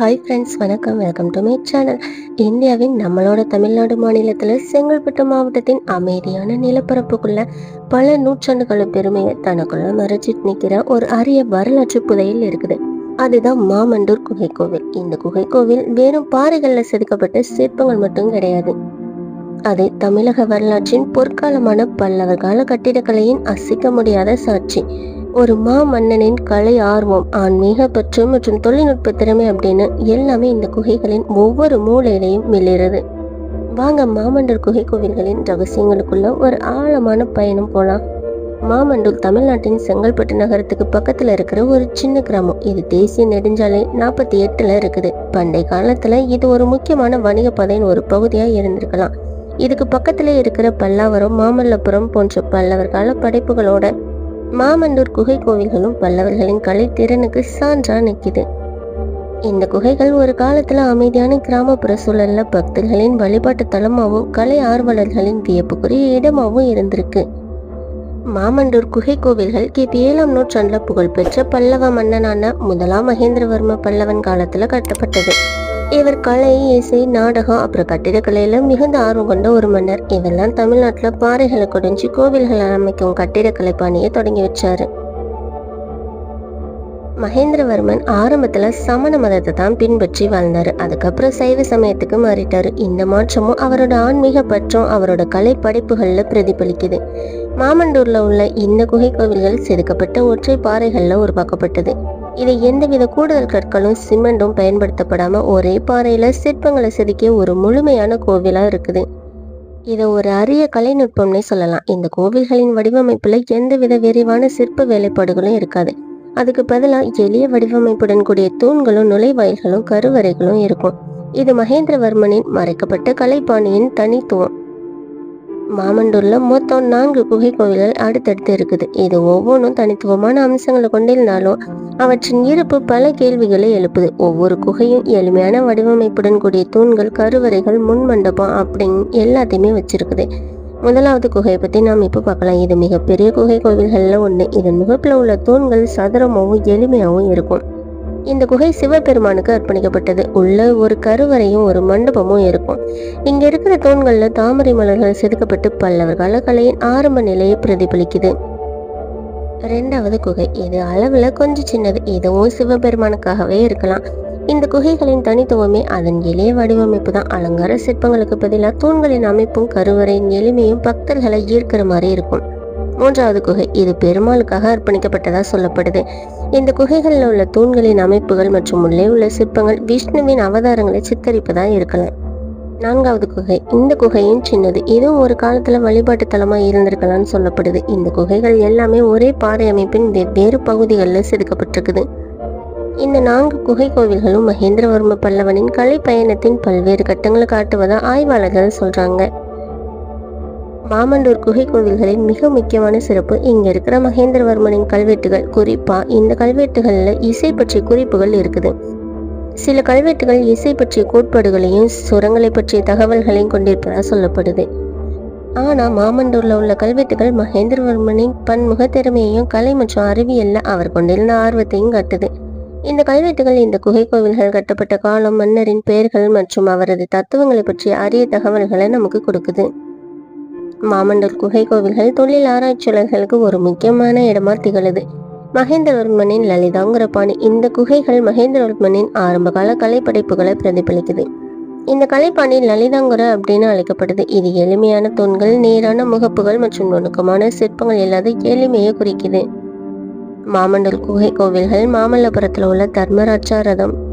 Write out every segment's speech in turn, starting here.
Hi friends வணக்கம். Welcome to my channel இந்தியாவின் நம்மளோட தமிழ்நாடு மாநிலத்தில் செங்கல்பட்டு மாவட்டத்தின் அமைதியான நிலப்பரப்புக்குள்ள பல நூற்றாண்டுகள பெருமையை தனக்குள்ள மறைச்சிட்டு நிற்கிற ஒரு அரிய வரலாற்று புதையில் இருக்குது. அதுதான் மாமண்டூர் குகை கோவில் இந்த குகை கோவில் வெறும் பாறைகளில் செதுக்கப்பட்ட சிற்பங்கள் மட்டும் கிடையாது. அது தமிழக வரலாற்றின் பொற்காலமான பல்லவர் கால கட்டிடக்கலையின் அசைக்க முடியாத சாட்சி. ஒரு மா மன்னனின் கலை ஆர்வம் ஆன்மீக பற்று மற்றும் தொழில்நுட்ப திறமை அப்படின்னு எல்லாமே இந்த குகைகளின் ஒவ்வொரு மூலையிலையும் மிளிருது. வாங்க மாமண்டூர் குகை கோவில்களின் ரகசியங்களுக்குள்ள ஒரு ஆழமான பயணம் போலாம். மாமண்டூர் தமிழ்நாட்டின் செங்கல்பட்டு நகரத்துக்கு பக்கத்துல இருக்கிற ஒரு சின்ன கிராமம். இது தேசிய நெடுஞ்சாலை நாற்பத்தி எட்டுல இருக்குது. பண்டைய காலத்துல இது ஒரு முக்கியமான வணிக பாதையின் ஒரு பகுதியா இருந்திருக்கலாம். இதுக்கு பக்கத்துல இருக்கிற பல்லாவரம் மாமல்லபுரம் போன்ற பல்லவர் கால படைப்புகளோட மாமண்டூர் குகை கோவில்களும் பல்லவர்களின் கலை திறனுக்கு சான்றா நிற்கிது. இந்த குகைகள் ஒரு காலத்துல அமைதியான கிராமப்புற சூழல்ல பக்தர்களின் வழிபாட்டு தலமாகவும் கலை ஆர்வலர்களின் வியப்புக்குரிய இடமாகவும் இருந்திருக்கு. மாமண்டூர் குகை கோவில்கள் கிபி ஏழாம் நூற்றாண்டுல புகழ்பெற்ற பல்லவ மன்னனான முதலாம் மகேந்திரவர்ம பல்லவன் காலத்துல கட்டப்பட்டது. இவர் கலை இசை நாடகம் அப்புறம் கட்டிடக்கலையில மிகுந்த ஆர்வம் கொண்ட ஒரு மன்னர். இவெல்லாம் தமிழ்நாட்டுல பாறைகளை குடைஞ்சு கோவில்கள் அமைக்கும் கட்டிடக்கலை பணியை தொடங்கி வச்சாரு. மகேந்திரவர்மன் ஆரம்பத்துல சமண மதத்தை தான் பின்பற்றி வாழ்ந்தாரு. அதுக்கப்புறம் சைவ சமயத்துக்கு மாறிட்டாரு. இந்த மாற்றமும் அவரோட ஆன்மீக பற்றும் அவரோட கலை படைப்புகள்ல பிரதிபலிக்குது. மாமண்டூர்ல உள்ள இந்த குகை கோவில்கள் செதுக்கப்பட்ட ஒற்றை பாறைகள்ல உருவாக்கப்பட்டது. இதை எந்தவித கூடுதல் கற்களும் சிமெண்டும் பயன்படுத்தப்படாமல் ஒரே பாறையில் சிற்பங்களை செதுக்கிய ஒரு முழுமையான கோவிலாக இருக்குது. இதை ஒரு அரிய கலைநுட்பம்னே சொல்லலாம். இந்த கோவில்களின் வடிவமைப்பில் எந்தவித விரிவான சிற்ப வேலைப்பாடுகளும் இருக்காது. அதுக்கு பதிலாக எளிய வடிவமைப்புடன் கூடிய தூண்களும் நுழைவாயில்களும் கருவறைகளும் இருக்கும். இது மகேந்திரவர்மனின் மறைக்கப்பட்ட கலைப்பாணியின் தனித்துவம். மாமண்டூர்ல மொத்தம் நான்கு குகை கோவில்கள் அடுத்தடுத்து இருக்குது. இது ஒவ்வொன்றும் தனித்துவமான அம்சங்களை கொண்டிருந்தாலும் அவற்றின் இருப்பு பல கேள்விகளை எழுப்புது. ஒவ்வொரு குகையும் எளிமையான வடிவமைப்புடன் கூடிய தூண்கள் கருவறைகள் முன் மண்டபம் அப்படின்னு எல்லாத்தையுமே வச்சிருக்குது. முதலாவது குகையை பற்றி நாம் இப்போ பார்க்கலாம். இது மிகப்பெரிய குகை கோவில்களில் ஒன்று இதன் முகப்பில் உள்ள தூண்கள் சதுரமாகவும் எளிமையாகவும் இருக்கும். இந்த குகை சிவபெருமானுக்கு அர்ப்பணிக்கப்பட்டது. உள்ள ஒரு கருவறையும் ஒரு மண்டபமும் இருக்கும். இங்க இருக்கிற தூண்கள்ல தாமரை மலர்கள் செதுக்கப்பட்டு பல்லவர் கால கலையின் ஆரம்ப நிலையை பிரதிபலிக்குது. ரெண்டாவது குகை. இது அளவுல கொஞ்சம் சின்னது. இதுவும் சிவபெருமானுக்காகவே இருக்கலாம். இந்த குகைகளின் தனித்துவமே அதன் எளிய வடிவமைப்பு தான். அலங்கார சிற்பங்களுக்கு பதிலாக தூண்களின் அமைப்பும் கருவறையின் எளிமையும் பக்தர்களை ஈர்க்கிற மாதிரி இருக்கும். மூன்றாவது குகை இது பெருமாளுக்காக அர்ப்பணிக்கப்பட்டதாக சொல்லப்படுது. இந்த குகைகளில் உள்ள தூண்களின் அமைப்புகள் மற்றும் உள்ளே உள்ள சிற்பங்கள் விஷ்ணுவின் அவதாரங்களை சித்தரிப்பதாக இருக்கலாம். நான்காவது குகை. இந்த குகையும் சின்னது. இதுவும் ஒரு காலத்துல வழிபாட்டு தலமா இருந்திருக்கலாம்னு சொல்லப்படுது. இந்த குகைகள் எல்லாமே ஒரே பாறை அமைப்பின் வெவ்வேறு பகுதிகளில் செதுக்கப்பட்டிருக்குது. இந்த நான்கு குகை கோவில்களும் மகேந்திரவர்ம பல்லவனின் கலை பயணத்தின் பல்வேறு கட்டங்களை காட்டுவதா ஆய்வாளர்கள் சொல்றாங்க. மாமண்டூர் குகை கோவில்களின் மிக முக்கியமான சிறப்பு இங்க இருக்கிற மகேந்திரவர்மனின் கல்வெட்டுகள். குறிப்பா இந்த கல்வெட்டுகள்ல இசை பற்றிய குறிப்புகள் இருக்குது. சில கல்வெட்டுகள் இசை பற்றிய கோட்பாடுகளையும் சுரங்களை பற்றிய தகவல்களையும் கொண்டிருப்பதாக சொல்லப்படுது. ஆனா மாமண்டூர்ல உள்ள கல்வெட்டுகள் மகேந்திரவர்மனின் பன்முக திறமையையும் கலை மற்றும் அறிவியல்ல அவர் கொண்டிருந்த ஆர்வத்தையும் காட்டுது. இந்த கல்வெட்டுகள் இந்த குகை கோவில்கள் கட்டப்பட்ட காலம் மன்னரின் பெயர்கள் மற்றும் அவரது தத்துவங்களை பற்றிய அரிய தகவல்களை நமக்கு கொடுக்குது. மாமண்டூர் குகை கோவில்கள் தொழில் ஆராய்ச்சியாளர்களுக்கு ஒரு முக்கியமான இடமா திகழுது. மகேந்திரவர்மனின் லலிதாங்கிற பாணி இந்த குகைகள் மகேந்திரவர்மனின் ஆரம்பகால கலைப்படைப்புகளை பிரதிபலிக்குது. இந்த கலைப்பாணி லலிதாங்குர அப்படின்னு அழைக்கப்படுது. இது எளிமையான தூண்கள் நேரான முகப்புகள் மற்றும் நுணுக்கமான சிற்பங்கள் இல்லாத எளிமையை குறிக்குது. மாமண்டல் குகை கோவில்கள் மாமல்லபுரத்தில் உள்ள தர்மராஜா ரதம்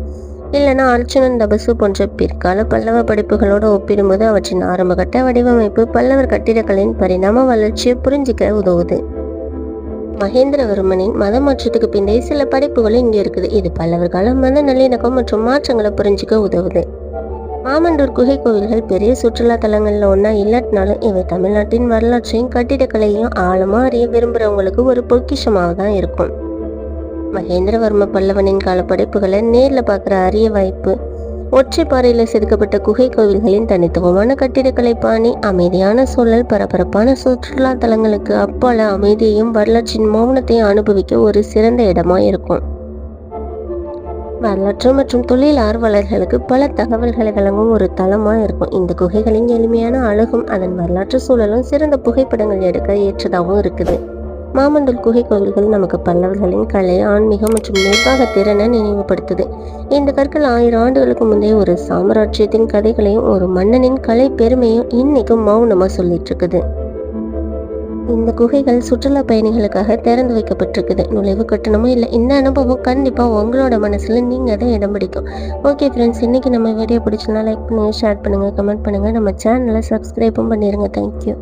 இல்லைனா அர்ச்சுனன் தபசு போன்ற பிற்கால பல்லவ படைப்புகளோடு ஒப்பிடும்போது அவற்றின் ஆரம்பகட்ட வடிவமைப்பு பல்லவர் கட்டிடக்கலையின் பரிணாம வளர்ச்சியை புரிஞ்சிக்க உதவுது. மகேந்திரவர்மனின் மத மாற்றத்துக்கு பிந்தைய சில படைப்புகளும் இங்கே இருக்குது. இது பல்லவர் கால மத நல்லிணக்கம் மற்றும் மாற்றங்களை புரிஞ்சிக்க உதவுது. மாமண்டூர் குகை கோவில்கள் பெரிய சுற்றுலா தலங்களில் ஒன்றா இல்லாட்டினாலும் இவை தமிழ்நாட்டின் வரலாற்றையும் கட்டிடக்கலையும் ஆழமாக அறிய விரும்புகிறவங்களுக்கு ஒரு பொக்கிஷமாக தான் இருக்கும். மகேந்திரவர்ம பல்லவனின் கால படைப்புகளை நேரில் பார்க்குற அரிய வாய்ப்பு. ஒற்றைப்பாறையில் செதுக்கப்பட்ட குகை கோவில்களின் தனித்துவமான கட்டிடக்கலை பாணி அமைதியான சூழல் பரபரப்பான சுற்றுலா தலங்களுக்கு அப்பால அமைதியையும் வரலாற்றின் மௌனத்தையும் அனுபவிக்க ஒரு சிறந்த இடமா இருக்கும். வரலாற்று மற்றும் தொழில் ஆர்வலர்களுக்கு பல தகவல்களை வழங்கும் ஒரு தளமாக இருக்கும். இந்த குகைகளின் எளிமையான அழகும் அதன் வரலாற்று சூழலும் சிறந்த புகைப்படங்கள் எடுக்க ஏற்றதாகவும் இருக்குது. மாமண்டல் குகை கோவில்கள் நமக்கு பல்லவர்களின் கலை ஆன்மீகம் மற்றும் நிர்வாக திறனை நினைவுபடுத்துது. இந்த கற்கள் ஆயிரம் ஆண்டுகளுக்கு முந்தைய ஒரு சாம்ராஜ்யத்தின் கதைகளையும் ஒரு மன்னனின் கலை பெருமையும் இன்னைக்கும் மௌனமாக சொல்லிட்டு இருக்குது இந்த குகைகள் சுற்றுலா பயணிகளுக்காக திறந்து வைக்கப்பட்டிருக்குது. நுழைவு கட்டணமும் இல்லை. இந்த அனுபவம் கண்டிப்பாக உங்களோட மனசில் நீங்கள் தான் இடம் பிடிக்கும். ஓகே ஃப்ரெண்ட்ஸ் இன்றைக்கி நம்ம வீடியோ பிடிச்சினா லைக் பண்ணுங்கள் ஷேர் பண்ணுங்கள் கமெண்ட் பண்ணுங்கள் நம்ம சேனலை சப்ஸ்கிரைபும் பண்ணிடுங்க தேங்க்யூ